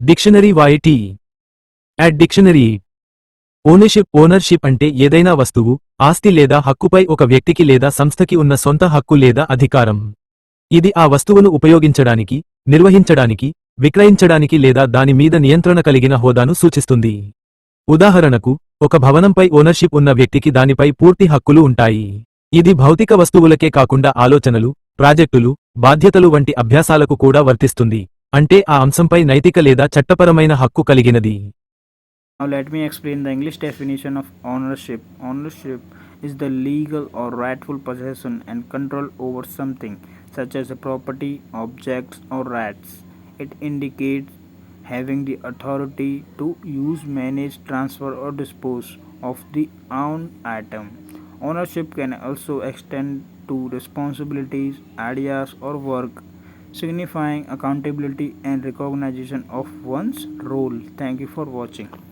Dictionary వాయిటీ. Add dictionary. Ownership ownership అంటే ఏదైనా వస్తువు ఆస్తి లేదా హక్కుపై ఒక వ్యక్తికి లేదా సంస్థకి ఉన్న సొంత హక్కు లేదా అధికారం. ఇది ఆ వస్తువును ఉపయోగించడానికి నిర్వహించడానికి విక్రయించడానికి లేదా దాని మీద నియంత్రణ కలిగిన హోదాను సూచిస్తుంది. ఉదాహరణకు ఒక భవనంపై ఓనర్షిప్ ఉన్న వ్యక్తికి దానిపై పూర్తి హక్కులు ఉంటాయి. ఇది భౌతిక వస్తువులకే కాకుండా ఆలోచనలు ప్రాజెక్టులు బాధ్యతలు వంటి అభ్యాసాలకు కూడా వర్తిస్తుంది. అంటే ఆ అంశంపై నైతిక లేదా చట్టపరమైన హక్కు కలిగినది Now let me explain the English definition of ownership. Ownership is the legal or rightful possession and control over something, such as a property, objects, or rights. It indicates having the authority to use, manage, transfer, or dispose of the owned item. Ownership can also extend to responsibilities, ideas, or work, signifying accountability and recognition of one's role. Thank you for watching.